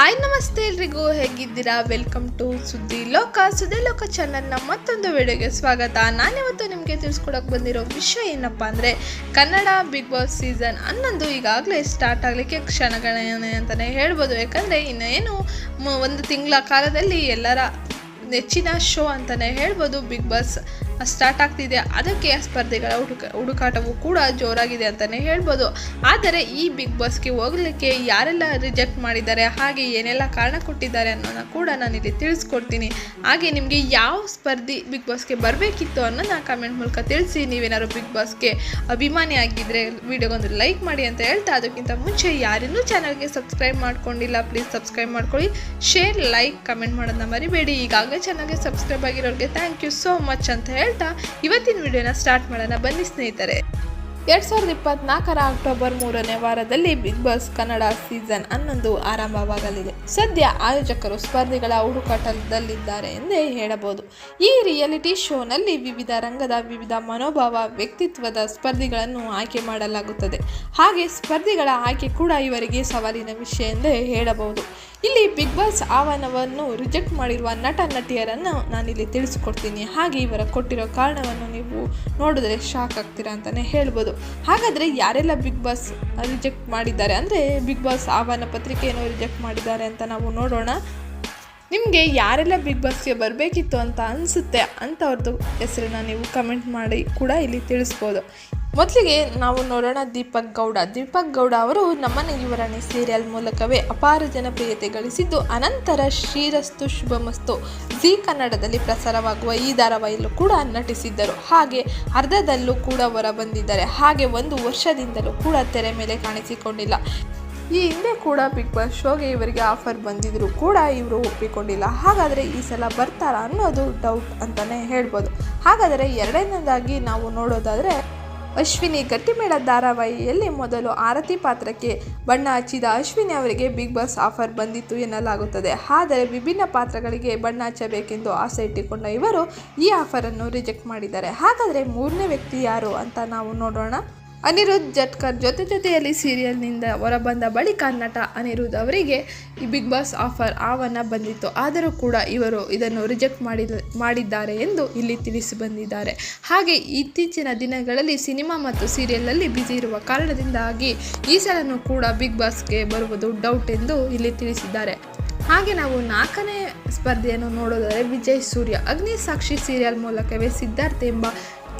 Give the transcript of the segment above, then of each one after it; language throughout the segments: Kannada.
ಹಾಯ್ ನಮಸ್ತೆ ಎಲ್ರಿಗೂ ಹೇಗಿದ್ದೀರಾ? ವೆಲ್ಕಮ್ ಟು ಸುದ್ದಿ ಲೋಕ. ಸುದ್ದಿ ಲೋಕ ಚಾನಲ್ನ ಮತ್ತೊಂದು ವಿಡಿಯೋಗೆ ಸ್ವಾಗತ. ನಾನಿವತ್ತು ನಿಮಗೆ ತಿಳಿಸ್ಕೊಡಕ್ಕೆ ಬಂದಿರೋ ವಿಷಯ ಏನಪ್ಪ ಅಂದರೆ, ಕನ್ನಡ ಬಿಗ್ ಬಾಸ್ ಸೀಸನ್ ಹನ್ನೊಂದು ಈಗಾಗಲೇ ಸ್ಟಾರ್ಟ್ ಆಗಲಿಕ್ಕೆ ಕ್ಷಣಗಣನೆ ಅಂತಲೇ ಹೇಳ್ಬೋದು. ಯಾಕಂದರೆ ಇನ್ನೇನು ಒಂದು ತಿಂಗಳ ಕಾಲದಲ್ಲಿ ಎಲ್ಲರ ನೆಚ್ಚಿನ ಶೋ ಅಂತಲೇ ಹೇಳ್ಬೋದು. ಬಿಗ್ ಬಾಸ್ ಸ್ಟಾರ್ಟ್ ಆಗ್ತಿದೆ. ಅದಕ್ಕೆ ಸ್ಪರ್ಧೆಗಳ ಹುಡುಕ, ಹುಡುಕಾಟವು ಕೂಡ ಜೋರಾಗಿದೆ ಅಂತಲೇ ಹೇಳ್ಬೋದು. ಆದರೆ ಈ ಬಿಗ್ ಬಾಸ್ಗೆ ಹೋಗಲಿಕ್ಕೆ ಯಾರೆಲ್ಲ ರಿಜೆಕ್ಟ್ ಮಾಡಿದ್ದಾರೆ, ಹಾಗೆ ಏನೆಲ್ಲ ಕಾರಣ ಕೊಟ್ಟಿದ್ದಾರೆ ಅನ್ನೋದನ್ನ ಕೂಡ ನಾನು ಇಲ್ಲಿ ತಿಳಿಸ್ಕೊಡ್ತೀನಿ. ಹಾಗೆ ನಿಮಗೆ ಯಾವ ಸ್ಪರ್ಧಿ ಬಿಗ್ ಬಾಸ್ಗೆ ಬರಬೇಕಿತ್ತು ಅನ್ನೋದನ್ನ ಕಮೆಂಟ್ ಮೂಲಕ ತಿಳಿಸಿ. ನೀವೇನಾದ್ರು ಬಿಗ್ ಬಾಸ್ಗೆ ಅಭಿಮಾನಿ ಆಗಿದ್ದರೆ ವಿಡಿಯೋಗೊಂದು ಲೈಕ್ ಮಾಡಿ ಅಂತ ಹೇಳ್ತಾ ಅದಕ್ಕಿಂತ ಮುಂಚೆ ಯಾರಿನ್ನೂ ಚಾನಲ್ಗೆ ಸಬ್ಸ್ಕ್ರೈಬ್ ಮಾಡ್ಕೊಂಡಿಲ್ಲ ಪ್ಲೀಸ್ ಸಬ್ಸ್ಕ್ರೈಬ್ ಮಾಡ್ಕೊಳ್ಳಿ. ಶೇರ್ ಲೈಕ್ ಕಮೆಂಟ್ ಮಾಡೋದನ್ನ ಮರಿಬೇಡಿ. ಈಗಾಗಲೇ ಚಾನಲ್ಗೆ ಸಬ್ಸ್ಕ್ರೈಬ್ ಆಗಿರೋರಿಗೆ ಥ್ಯಾಂಕ್ ಯು ಸೋ ಮಚ್ ಅಂತ ಹೇಳ್ತಾ ಇವತ್ತಿನ ವಿಡಿಯೋನ ಸ್ಟಾರ್ಟ್ ಮಾಡೋಣ. ಬನ್ನಿ ಸ್ನೇಹಿತರೆ. ಎರಡ್ ಸಾವಿರದ ಇಪ್ಪತ್ನಾಲ್ಕರ ಅಕ್ಟೋಬರ್ ಮೂರನೇ ವಾರದಲ್ಲಿ ಬಿಗ್ ಬಾಸ್ ಕನ್ನಡ ಸೀಸನ್ ಹನ್ನೊಂದು ಆರಂಭವಾಗಲಿದೆ. ಸದ್ಯ ಆಯೋಜಕರು ಸ್ಪರ್ಧಿಗಳ ಹುಡುಕಾಟದಲ್ಲಿದ್ದಾರೆ ಎಂದೇ ಹೇಳಬಹುದು. ಈ ರಿಯಾಲಿಟಿ ಶೋನಲ್ಲಿ ವಿವಿಧ ರಂಗದ ವಿವಿಧ ಮನೋಭಾವ ವ್ಯಕ್ತಿತ್ವದ ಸ್ಪರ್ಧಿಗಳನ್ನು ಆಯ್ಕೆ ಮಾಡಲಾಗುತ್ತದೆ. ಹಾಗೆ ಸ್ಪರ್ಧಿಗಳ ಆಯ್ಕೆ ಕೂಡ ಇವರಿಗೆ ಸವಾಲಿನ ವಿಷಯ ಎಂದೇ ಹೇಳಬಹುದು. ಇಲ್ಲಿ ಬಿಗ್ ಬಾಸ್ ಆಹ್ವಾನವನ್ನು ರಿಜೆಕ್ಟ್ ಮಾಡಿರುವ ನಟ, ನಟಿಯರನ್ನು ನಾನಿಲ್ಲಿ ತಿಳಿಸ್ಕೊಡ್ತೀನಿ. ಹಾಗೆ ಇವರ ಕೊಟ್ಟಿರೋ ಕಾರಣವನ್ನು ನೀವು ನೋಡಿದ್ರೆ ಶಾಕ್ ಆಗ್ತೀರಾ ಅಂತಲೇ ಹೇಳ್ಬೋದು. ಹಾಗಾದರೆ ಯಾರೆಲ್ಲ ಬಿಗ್ ಬಾಸ್ ರಿಜೆಕ್ಟ್ ಮಾಡಿದ್ದಾರೆ? ಅಂದರೆ ಬಿಗ್ ಬಾಸ್ ಆಹ್ವಾನ ಪತ್ರಿಕೆಯನ್ನು ರಿಜೆಕ್ಟ್ ಮಾಡಿದ್ದಾರೆ ಅಂತ ನಾವು ನೋಡೋಣ. ನಿಮಗೆ ಯಾರೆಲ್ಲ ಬಿಗ್ ಬಾಸ್ಗೆ ಬರಬೇಕಿತ್ತು ಅಂತ ಅನಿಸುತ್ತೆ ಅಂಥವ್ರದ್ದು ಹೆಸರನ್ನ ನೀವು ಕಮೆಂಟ್ ಮಾಡಿ ಕೂಡ ಇಲ್ಲಿ ತಿಳಿಸ್ಬೋದು. ಮೊದಲಿಗೆ ನಾವು ನೋಡೋಣ ದೀಪಕ್ ಗೌಡ. ದೀಪಕ್ ಗೌಡ ಅವರು ನಮ್ಮನೆ ಯುವರಾಣಿ ಸೀರಿಯಲ್ ಮೂಲಕವೇ ಅಪಾರ ಜನಪ್ರಿಯತೆ ಗಳಿಸಿದ್ದು, ಅನಂತರ ಶ್ರೀರಸ್ತು ಶುಭಮಸ್ತು. ಜಿ ಕನ್ನಡದಲ್ಲಿ ಪ್ರಸಾರವಾಗುವ ಈ ಧಾರಾವಾಹಿಯಲ್ಲೂ ಕೂಡ ನಟಿಸಿದ್ದರು. ಹಾಗೆ ಅರ್ಧದಲ್ಲೂ ಕೂಡ ಹೊರಬಂದಿದ್ದಾರೆ. ಹಾಗೆ ಒಂದು ವರ್ಷದಿಂದಲೂ ಕೂಡ ತೆರೆ ಮೇಲೆ ಕಾಣಿಸಿಕೊಂಡಿಲ್ಲ. ಈ ಹಿಂದೆ ಕೂಡ ಬಿಗ್ ಬಾಸ್ ಶೋಗೆ ಇವರಿಗೆ ಆಫರ್ ಬಂದಿದ್ರು ಕೂಡ ಇವರು ಒಪ್ಪಿಕೊಂಡಿಲ್ಲ. ಹಾಗಾದರೆ ಈ ಸಲ ಬರ್ತಾರಾ ಅನ್ನೋದು ಡೌಟ್ ಅಂತಲೇ ಹೇಳ್ಬೋದು. ಹಾಗಾದರೆ ಎರಡನೇದಾಗಿ ನಾವು ನೋಡೋದಾದರೆ ಅಶ್ವಿನಿ ಗಟ್ಟಿಮೇಳ ಧಾರಾವಾಹಿಯಲ್ಲಿ ಮೊದಲು ಆರತಿ ಪಾತ್ರಕ್ಕೆ ಬಣ್ಣ ಹಚ್ಚಿದ ಅಶ್ವಿನಿ ಅವರಿಗೆ ಬಿಗ್ ಬಾಸ್ ಆಫರ್ ಬಂದಿತ್ತು ಎನ್ನಲಾಗುತ್ತದೆ. ಆದರೆ ವಿಭಿನ್ನ ಪಾತ್ರಗಳಿಗೆ ಬಣ್ಣ ಹಚ್ಚಬೇಕೆಂದು ಆಸೆ ಇಟ್ಟುಕೊಂಡ ಇವರು ಈ ಆಫರನ್ನು ರಿಜೆಕ್ಟ್ ಮಾಡಿದ್ದಾರೆ. ಹಾಗಾದರೆ ಮೂರನೇ ವ್ಯಕ್ತಿ ಯಾರು ಅಂತ ನಾವು ನೋಡೋಣ. ಅನಿರುದ್ಧ್ ಜಟ್ಕರ್ ಜೊತೆ ಜೊತೆಯಲ್ಲಿ ಸೀರಿಯಲ್ನಿಂದ ಹೊರಬಂದ ಬಳಿಕ ನಟ ಅನಿರುದ್ಧ್ ಅವರಿಗೆ ಈ ಬಿಗ್ ಬಾಸ್ ಆಫರ್ ಆಹ್ವಾನ ಬಂದಿತ್ತು. ಆದರೂ ಕೂಡ ಇವರು ಇದನ್ನು ರಿಜೆಕ್ಟ್ ಮಾಡಿದ, ಮಾಡಿದ್ದಾರೆ ಎಂದು ಇಲ್ಲಿ ತಿಳಿಸಿ ಬಂದಿದ್ದಾರೆ. ಹಾಗೆ ಇತ್ತೀಚಿನ ದಿನಗಳಲ್ಲಿ ಸಿನಿಮಾ ಮತ್ತು ಸೀರಿಯಲ್ನಲ್ಲಿ ಬ್ಯುಸಿ ಇರುವ ಕಾರಣದಿಂದಾಗಿ ಈ ಸಲನೂ ಕೂಡ ಬಿಗ್ ಬಾಸ್ಗೆ ಬರುವುದು ಡೌಟ್ ಎಂದು ಇಲ್ಲಿ ತಿಳಿಸಿದ್ದಾರೆ. ಹಾಗೆ ನಾವು ನಾಲ್ಕನೇ ಸ್ಪರ್ಧೆಯನ್ನು ನೋಡೋದಾದರೆ ವಿಜಯ್ ಸೂರ್ಯ ಅಗ್ನಿ ಸಾಕ್ಷಿ ಸೀರಿಯಲ್ ಮೂಲಕವೇ ಸಿದ್ಧಾರ್ಥ್ ಎಂಬ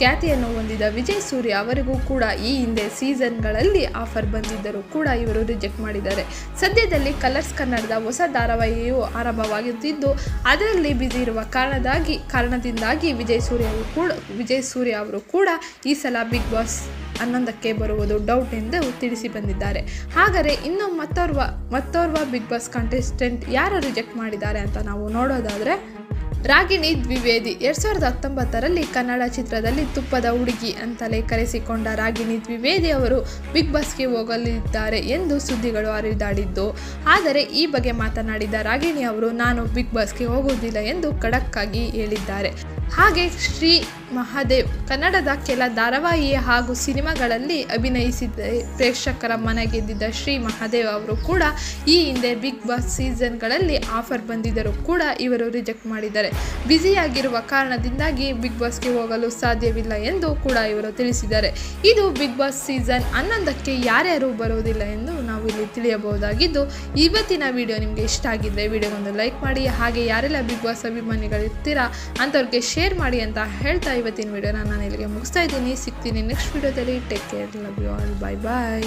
ಖ್ಯಾತಿಯನ್ನು ಹೊಂದಿದ ವಿಜಯ್ ಸೂರ್ಯ ಅವರಿಗೂ ಕೂಡ ಈ ಹಿಂದೆ ಸೀಸನ್ಗಳಲ್ಲಿ ಆಫರ್ ಬಂದಿದ್ದರೂ ಕೂಡ ಇವರು ರಿಜೆಕ್ಟ್ ಮಾಡಿದ್ದಾರೆ. ಸದ್ಯದಲ್ಲಿ ಕಲರ್ಸ್ ಕನ್ನಡದ ಹೊಸ ಧಾರಾವಾಹಿಯು ಆರಂಭವಾಗುತ್ತಿದ್ದು, ಅದರಲ್ಲಿ ಬ್ಯುಸಿ ಇರುವ ಕಾರಣದಾಗಿ, ಕಾರಣದಿಂದಾಗಿ ವಿಜಯ್ ಸೂರ್ಯ ಅವರು ಕೂಡ, ವಿಜಯ್ ಸೂರ್ಯ ಅವರು ಕೂಡ ಈ ಸಲ ಬಿಗ್ ಬಾಸ್ ಹನ್ನೊಂದಕ್ಕೆ ಬರುವುದು ಡೌಟ್ ಎಂದು ತಿಳಿಸಿ ಬಂದಿದ್ದಾರೆ. ಹಾಗರೆ ಇನ್ನು ಮತ್ತೋರ್ವ ಮತ್ತೋರ್ವ ಬಿಗ್ ಬಾಸ್ ಕಂಟೆಸ್ಟೆಂಟ್ ಯಾರು ರಿಜೆಕ್ಟ್ ಮಾಡಿದ್ದಾರೆ ಅಂತ ನಾವು ನೋಡೋದಾದರೆ ರಾಗಿಣಿ ದ್ವಿವೇದಿ ಎರಡು ಸಾವಿರದ ಹತ್ತೊಂಬತ್ತರಲ್ಲಿ ಕನ್ನಡ ಚಿತ್ರದಲ್ಲಿ ತುಪ್ಪದ ಹುಡುಗಿ ಅಂತಲೇ ಕರೆಸಿಕೊಂಡ ರಾಗಿಣಿ ದ್ವಿವೇದಿ ಅವರು ಬಿಗ್ ಬಾಸ್ಗೆ ಹೋಗಲಿದ್ದಾರೆ ಎಂದು ಸುದ್ದಿಗಳು ಹರಿದಾಡಿದ್ದು. ಆದರೆ ಈ ಬಗ್ಗೆ ಮಾತನಾಡಿದ ರಾಗಿಣಿ ಅವರು, ನಾನು ಬಿಗ್ ಬಾಸ್ಗೆ ಹೋಗುವುದಿಲ್ಲ ಎಂದು ಖಡಕ್ಕಾಗಿ ಹೇಳಿದ್ದಾರೆ. ಹಾಗೆ ಶ್ರೀ ಮಹಾದೇವ್ ಕನ್ನಡದ ಕೆಲ ಧಾರಾವಾಹಿ ಹಾಗೂ ಸಿನಿಮಾಗಳಲ್ಲಿ ಅಭಿನಯಿಸಿದ ಪ್ರೇಕ್ಷಕರ ಮನ ಗೆದ್ದಿದ್ದ ಶ್ರೀ ಮಹಾದೇವ್ ಅವರು ಕೂಡ ಈ ಹಿಂದೆ ಬಿಗ್ ಬಾಸ್ ಸೀಸನ್ಗಳಲ್ಲಿ ಆಫರ್ ಬಂದಿದ್ದರೂ ಕೂಡ ಇವರು ರಿಜೆಕ್ಟ್ ಮಾಡಿದ್ದಾರೆ. ಬ್ಯುಸಿಯಾಗಿರುವ ಕಾರಣದಿಂದಾಗಿ ಬಿಗ್ ಬಾಸ್ಗೆ ಹೋಗಲು ಸಾಧ್ಯವಿಲ್ಲ ಎಂದು ಕೂಡ ಇವರು ತಿಳಿಸಿದ್ದಾರೆ. ಇದು ಬಿಗ್ ಬಾಸ್ ಸೀಸನ್ ಹನ್ನೊಂದಕ್ಕೆ ಯಾರ್ಯಾರು ಬರುವುದಿಲ್ಲ ಎಂದು ನಾವು ಇಲ್ಲಿ ತಿಳಿಯಬಹುದಾಗಿದ್ದು ಇವತ್ತಿನ ವಿಡಿಯೋ ನಿಮಗೆ ಇಷ್ಟ ಆಗಿದ್ದರೆ ವಿಡಿಯೋಗೊಂದು ಲೈಕ್ ಮಾಡಿ, ಹಾಗೆ ಯಾರೆಲ್ಲ ಬಿಗ್ ಬಾಸ್ ಅಭಿಮಾನಿಗಳಿರ್ತೀರಾ ಅಂಥವ್ರಿಗೆ ಶೇರ್ ಮಾಡಿ ಅಂತ ಹೇಳ್ತಾ ಇವತ್ತಿನ ವಿಡಿಯೋನ ನಾನು ಇಲ್ಲಿಗೆ ಮುಗಿಸ್ತಾ ಇದ್ದೀನಿ. ಸಿಗ್ತೀನಿ ನೆಕ್ಸ್ಟ್ ವಿಡಿಯೋದಲ್ಲಿ take care love you all bye bye